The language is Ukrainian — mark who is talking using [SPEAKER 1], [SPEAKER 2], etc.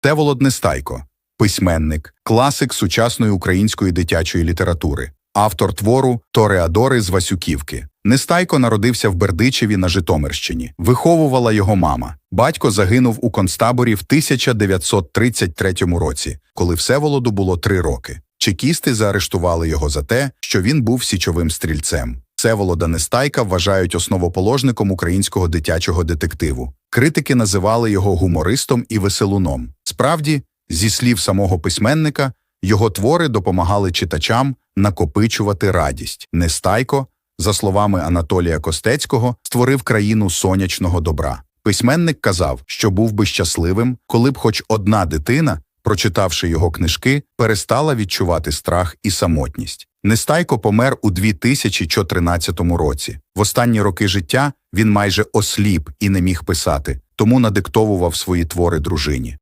[SPEAKER 1] Теволод Нестайко, письменник, класик сучасної української дитячої літератури, автор твору Тореадори з Васюківки. Нестайко народився в Бердичеві на Житомирщині. Виховувала його мама. Батько загинув у концтаборі в 1933 році, коли Всеволоду було три роки. Чекісти заарештували його за те, що він був січовим стрільцем. Всеволода Нестайка вважають основоположником українського дитячого детективу. Критики називали його гумористом і веселуном. Справді, зі слів самого письменника, його твори допомагали читачам накопичувати радість. Нестайко, за словами Анатолія Костецького, створив країну сонячного добра. Письменник казав, що був би щасливим, коли б хоч одна дитина, прочитавши його книжки, перестала відчувати страх і самотність. Нестайко помер у 2014 році. В останні роки життя він майже осліп і не міг писати, тому надиктовував свої твори дружині.